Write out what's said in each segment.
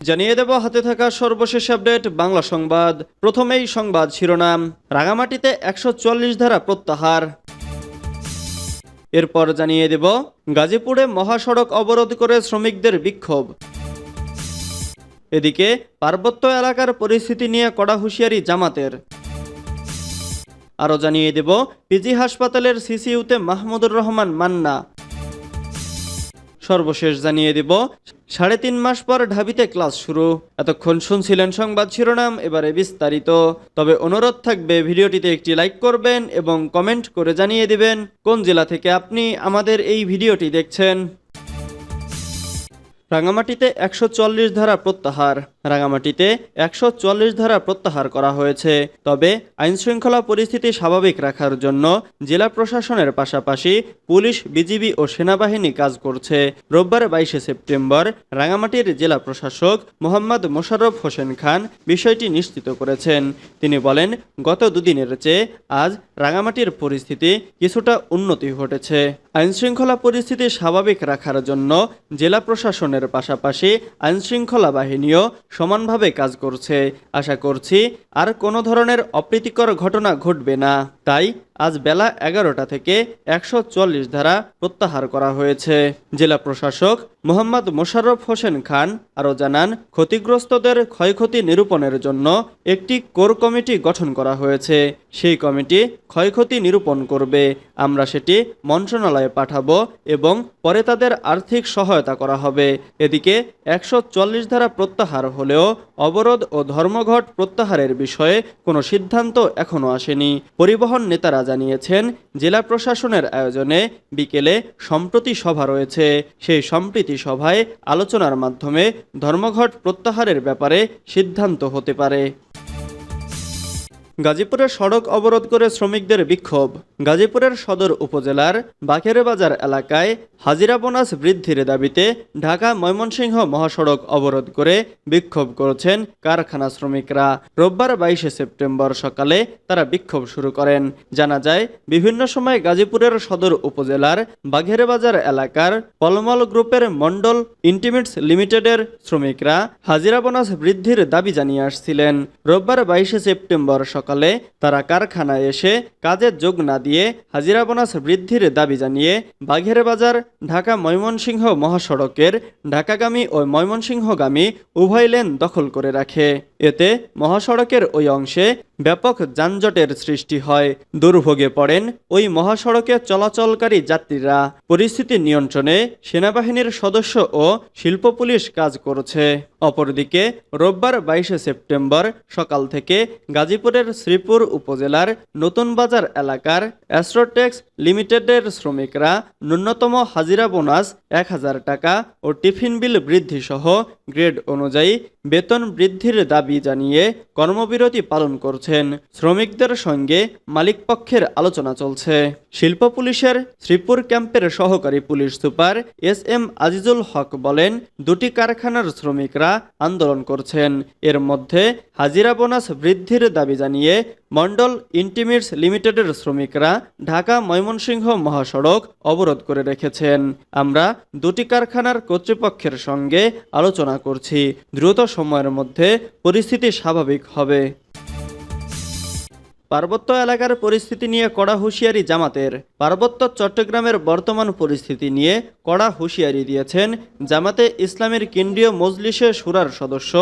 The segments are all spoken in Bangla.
জানিয়ে দেব, হাতে থাকা সর্বশেষ আপডেট, বাংলা সংবাদ। প্রথমেই সংবাদ শিরোনাম, রাঙামাটিতে একশো চল্লিশ ধারা প্রত্যাহার। এরপর জানিয়ে দেব, গাজীপুরে মহাসড়ক অবরোধ করে শ্রমিকদের বিক্ষোভ। এদিকে, পার্বত্য এলাকার পরিস্থিতি নিয়ে কড়া হুঁশিয়ারি জামাতের। আরও জানিয়ে দেব, পিজি হাসপাতালের সিসিইউতে মাহমুদুর রহমান মান্না। সর্বশেষ জানিয়ে দেব সাড়ে তিন মাস পর ঢাবিতে ক্লাস শুরু। এতক্ষণ শুনছিলেন সংবাদ শিরোনাম, এবারে বিস্তারিত। তবে অনুরোধ থাকবে, ভিডিওটিতে একটি লাইক করবেন এবং কমেন্ট করে জানিয়ে দিবেন কোন জেলা থেকে আপনি আমাদের এই ভিডিওটি দেখছেন। রাঙামাটিতে একশো চল্লিশ ধারা প্রত্যাহার। রাঙামাটিতে একশো চল্লিশ ধারা প্রত্যাহার করা হয়েছে। তবে আইনশৃঙ্খলা পরিস্থিতি স্বাভাবিক রাখার জন্য জেলা প্রশাসনের পাশাপাশি পুলিশ, বিজিবি ও সেনাবাহিনী কাজ করছে। রোববার বাইশে সেপ্টেম্বর রাঙামাটির জেলা প্রশাসক মোহাম্মদ মোশাররফ হোসেন খান বিষয়টি নিশ্চিত করেছেন। তিনি বলেন, গত দুদিনের চেয়ে আজ রাঙামাটির পরিস্থিতি কিছুটা উন্নতি ঘটেছে। আইনশৃঙ্খলা পরিস্থিতি স্বাভাবিক রাখার জন্য জেলা প্রশাসনের পাশাপাশি আইনশৃঙ্খলা বাহিনীও সমানভাবে কাজ করছে। আশা করছি আর কোনো ধরনের অপ্রীতিকর ঘটনা ঘটবে না। তাই আজ বেলা এগারোটা থেকে একশো চল্লিশ ধারা প্রত্যাহার করা হয়েছে। জেলা প্রশাসক মোহাম্মদ মোশাররফ হোসেন খান আরও জানান, ক্ষতিগ্রস্তদের ক্ষয়ক্ষতি নিরূপণের জন্য একটি কোর কমিটি গঠন করা হয়েছে। সেই কমিটি ক্ষয়ক্ষতি নিরূপণ করবে। আমরা সেটি মন্ত্রণালয়ে পাঠাবো এবং পরে তাদের আর্থিক সহায়তা করা হবে। এদিকে একশো চল্লিশ ধারা প্রত্যাহার হলেও অবরোধ ও ধর্মঘট প্রত্যাহারের বিষয়ে কোনো সিদ্ধান্ত এখনও আসেনি। পরিবহন নেতারা জানিয়েছেন, জেলা প্রশাসনের আয়োজনে বিকেলে সম্প্রতি সভা রয়েছে। সেই সম্প্রীতি সভায় আলোচনার মাধ্যমে ধর্মঘট প্রত্যাহারের ব্যাপারে সিদ্ধান্ত হতে পারে। গাজীপুরে সড়ক অবরোধ করে শ্রমিকদের বিক্ষোভ। গাজীপুরের সদর উপজেলার বাজার এলাকায় হাজিরা বোনাস বৃদ্ধির দাবিতে ঢাকা ময়মনসিংহ মহাসড়ক অবরোধ করে বিক্ষোভ করেছেন কারখানা শ্রমিকরা। রোববার বাইশে সেপ্টেম্বর সকালে তারা বিক্ষোভ শুরু করেন। জানা যায়, বিভিন্ন সময় গাজীপুরের সদর উপজেলার বাজার এলাকার পলমল গ্রুপের মন্ডল ইন্টিমেটস লিমিটেডের শ্রমিকরা হাজিরা বোনাস বৃদ্ধির দাবি জানিয়ে আসছিলেন। রোববার বাইশে সেপ্টেম্বর সকালে তারা কারখানায় এসে কাজের যোগ না দিয়ে হাজিরা বোনাস বৃদ্ধির দাবি জানিয়ে বাঘের বাজার ঢাকা ময়মনসিংহ মহাসড়কের ঢাকাগামী ও ময়মনসিংহগামী উভয় লেন দখল করে রাখে। এতে মহাসড়কের ওই অংশে ব্যাপক যানজটের সৃষ্টি হয়। দুর্ভোগে পড়েন ওই মহাসড়কে চলাচলকারী যাত্রীরা। পরিস্থিতি নিয়ন্ত্রণে সেনাবাহিনীর সদস্য ও শিল্প পুলিশ কাজ করছে। অপরদিকে রোববার বাইশে সেপ্টেম্বর সকাল থেকে গাজীপুরের শ্রীপুর উপজেলার নতুন বাজার এলাকার অ্যাস্ট্রোটেক্স লিমিটেডের শ্রমিকরা ন্যূনতম হাজিরা বোনাস এক হাজার টাকা ও টিফিন বিল বৃদ্ধি সহ গ্রেড অনুযায়ী বেতন বৃদ্ধির দাবি জানিয়ে কর্মবিরতি পালন করছেন। শ্রমিকদের সঙ্গে মালিকপক্ষের আলোচনা চলছে। শিল্প পুলিশের শ্রীপুর ক্যাম্পের সহকারী police super S M Azizul Haque বলেন, দুটি কারখানার শ্রমিকরা আন্দোলন করছেন। এর মধ্যে হাজিরা বোনাস বৃদ্ধির দাবি জানিয়ে মন্ডল ইন্টিমিটস লিমিটেডের শ্রমিকরা ঢাকা ময়মনসিংহ মহাসড়ক অবরোধ করে রেখেছেন। আমরা দুটি কারখানার কর্তৃপক্ষের সঙ্গে আলোচনা করছি। দ্রুত সময়ের মধ্যে পরিস্থিতি স্বাভাবিক হবে। পার্বত্য এলাকার পরিস্থিতি নিয়ে কড়া হুঁশিয়ারি জামাতের। পার্বত্য চট্টগ্রামের বর্তমান পরিস্থিতি নিয়ে কড়া হুঁশিয়ারি দিয়েছেন জামাতে ইসলামের কেন্দ্রীয় মজলিসে সুরার সদস্য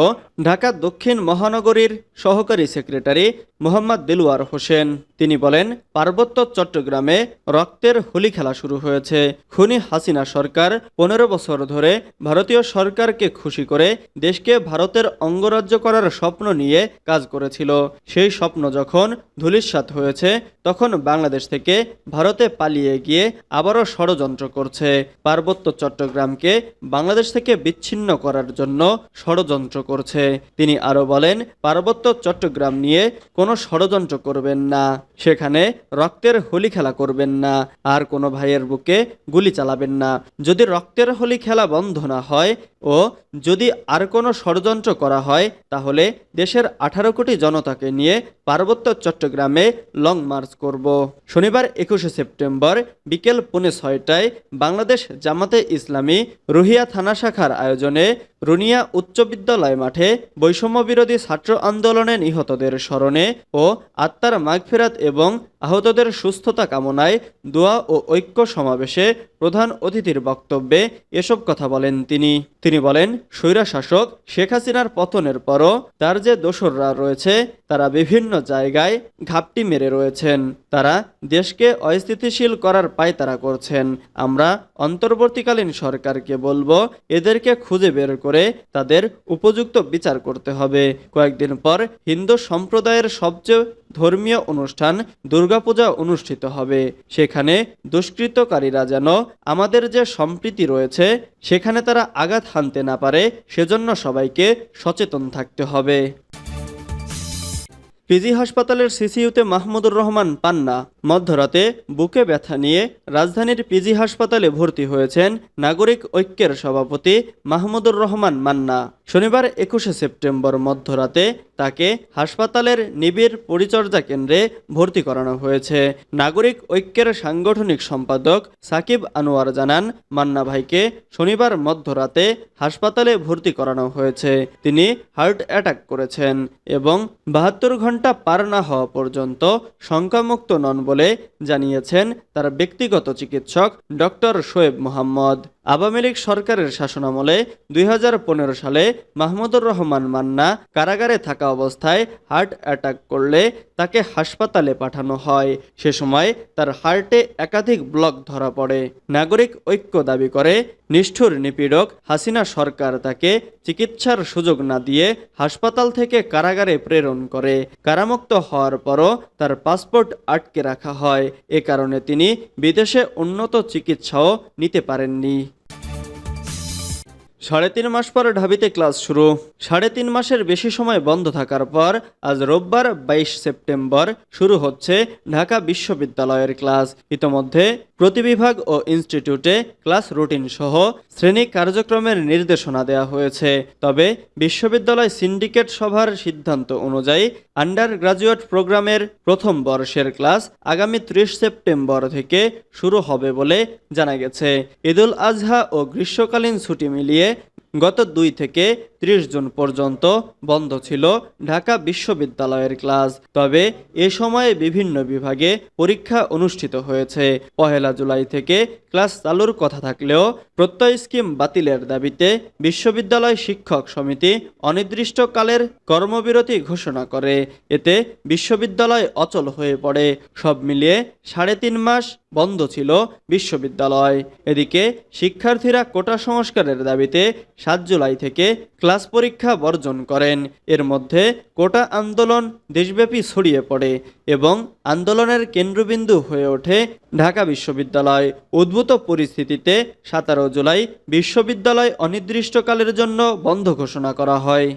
ও ঢাকা দক্ষিণ মহানগরীর সহকারী সেক্রেটারি মোহাম্মদ দেলুয়ার হোসেন। তিনি বলেন, পার্বত্য চট্টগ্রামে রক্তের হোলি খেলা শুরু হয়েছে। খুনি হাসিনা সরকার পনেরো বছর ধরে ভারতীয় সরকারকে খুশি করে দেশকে ভারতের অঙ্গরাজ্য করার স্বপ্ন নিয়ে কাজ করেছিল। সেই স্বপ্ন যখন ধূলিসাৎ হয়েছে, তখন বাংলাদেশ থেকে ভারতে পালিয়ে গিয়ে আবারও ষড়যন্ত্র করছে। পার্বত্য চট্টগ্রামকে বাংলাদেশ থেকে বিচ্ছিন্ন করার জন্য ষড়যন্ত্র করছে। তিনি আরও বলেন, পার্বত্য চট্টগ্রাম নিয়ে কোনো ষড়যন্ত্র করবেন না, সেখানে রক্তের হোলি খেলা করবেন না, আর কোনো ভাইয়ের বুকে গুলি চালাবেন না। যদি রক্তের হোলি খেলা বন্ধ না হয় ও যদি আর কোনো ষড়যন্ত্র করা হয়, তাহলে দেশের আঠারো কোটি জনতাকে নিয়ে পার্বত্য চট্টগ্রামে লং মার্চ করব। শনিবার একুশে সেপ্টেম্বর বিকেল পৌনে ছয়টায় বাংলাদেশ জামাতে ইসলামী রুহিয়া থানা শাখার আয়োজনে রুনিয়া উচ্চ বিদ্যালয় মাঠে বৈষম্য বিরোধী ছাত্র আন্দোলনে নিহতদের স্মরণে ও আত্মার মাগফেরাত এবং আহতদের সুস্থতা কামনায় দোয়া ও ঐক্য সমাবেশে প্রধান অতিথির বক্তব্যে এসব কথা বলেন তিনি। তিনি বলেন, স্বৈরাশাসক শেখ হাসিনার পতনের পরও তার যে দোসররা রয়েছে তারা বিভিন্ন জায়গায় ঘাপটি মেরে রয়েছেন। তারা দেশকে অস্থিতিশীল করার পায় তারা করছেন। আমরা অন্তর্বর্তীকালীন সরকারকে বলব, এদেরকে খুঁজে বের করে তাদের উপযুক্ত বিচার করতে হবে। কয়েকদিন পর হিন্দু সম্প্রদায়ের সবচেয়ে ধর্মীয় অনুষ্ঠান দুর্গাপূজা অনুষ্ঠিত হবে। সেখানে দুষ্কৃতকারীরা যেন আমাদের যে সম্প্রীতি রয়েছে, সেখানে তারা আঘাত হানতে না পারে, সেজন্য সবাইকে সচেতন থাকতে হবে। পিজি হাসপাতালের সিসিইউতে মাহমুদুর রহমান পান্না। মধ্যরাতে বুকে ব্যথা নিয়ে রাজধানীর পিজি হাসপাতালে ভর্তি হয়েছেন নাগরিক ঐক্যের সভাপতি মাহমুদুর রহমান মান্না। শনিবার একুশে সেপ্টেম্বর মধ্যরাতে তাকে হাসপাতালের নিবিড় পরিচর্যা কেন্দ্রে ভর্তি করানো হয়েছে। নাগরিক ঐক্যের সাংগঠনিক সম্পাদক সাকিব আনোয়ার জানান, মান্না ভাইকে শনিবার মধ্যরাতে হাসপাতালে ভর্তি করানো হয়েছে। তিনি হার্ট অ্যাটাক করেছেন এবং বাহাত্তর ঘণ্টা পার না হওয়া পর্যন্ত শঙ্কামুক্ত নন বলে জানিয়েছেন তার ব্যক্তিগত চিকিৎসক ডক্টর শোয়েব মোহাম্মদ। আওয়ামী লীগ সরকারের শাসনামলে দুই হাজার পনেরো সালে মাহমুদুর রহমান মান্না কারাগারে থাকা অবস্থায় হার্ট অ্যাটাক করলে তাকে হাসপাতালে পাঠানো হয়। সে সময় তার হার্টে একাধিক ব্লক ধরা পড়ে। নাগরিক ঐক্য দাবি করে নিষ্ঠুর নিপীড়ক হাসিনা সরকার তাকে চিকিৎসার সুযোগ না দিয়ে হাসপাতাল থেকে কারাগারে প্রেরণ করে। কারামুক্ত হওয়ার পরও তার পাসপোর্ট আটকে রাখা হয়। এ কারণে তিনি বিদেশে উন্নত চিকিৎসাও নিতে পারেননি। সাড়ে তিন মাস পর ঢাবিতে ক্লাস শুরু। সাড়ে তিন মাসের বেশি সময় বন্ধ থাকার পর আজ রোববার বাইশ সেপ্টেম্বর শুরু হচ্ছে ঢাকা বিশ্ববিদ্যালয়ের ক্লাস। ইতোমধ্যে প্রতি বিভাগ ও ইনস্টিটিউটে ক্লাস রুটিন সহ শ্রেণি কার্যক্রমের নির্দেশনা দেওয়া হয়েছে। তবে বিশ্ববিদ্যালয় সিন্ডিকেট সভার সিদ্ধান্ত অনুযায়ী আন্ডার গ্রাজুয়েট প্রোগ্রামের প্রথম বর্ষের ক্লাস আগামী ত্রিশ সেপ্টেম্বর থেকে শুরু হবে বলে জানা গেছে। ঈদুল আজহা ও গ্রীষ্মকালীন ছুটি মিলিয়ে গত দুই থেকে ত্রিশ জুন পর্যন্ত বন্ধ ছিল ঢাকা বিশ্ববিদ্যালয়ের ক্লাস। তবে এ সময়ে বিভিন্ন বিভাগে পরীক্ষা অনুষ্ঠিত হয়েছে। পহেলা জুলাই থেকে ক্লাস চালুর কথা থাকলেও প্রত্যয় স্কিম বাতিলের দাবিতে বিশ্ববিদ্যালয় শিক্ষক সমিতি অনির্দিষ্টকালের কর্মবিরতি ঘোষণা করে। এতে বিশ্ববিদ্যালয় অচল হয়ে পড়ে। সব মিলিয়ে সাড়ে তিন মাস বন্ধ ছিল বিশ্ববিদ্যালয়। এদিকে শিক্ষার্থীরা কোটা সংস্কারের দাবিতে সাত জুলাই থেকে ক্লাস পরীক্ষা বর্জন করেন। এর মধ্যে কোটা আন্দোলন দেশব্যাপী ছড়িয়ে পড়ে এবং আন্দোলনের কেন্দ্রবিন্দু হয়ে ওঠে ঢাকা বিশ্ববিদ্যালয়। উদ্ভূত পরিস্থিতিতে সতেরো জুলাই বিশ্ববিদ্যালয় অনির্দিষ্টকালের জন্য বন্ধ ঘোষণা করা হয়।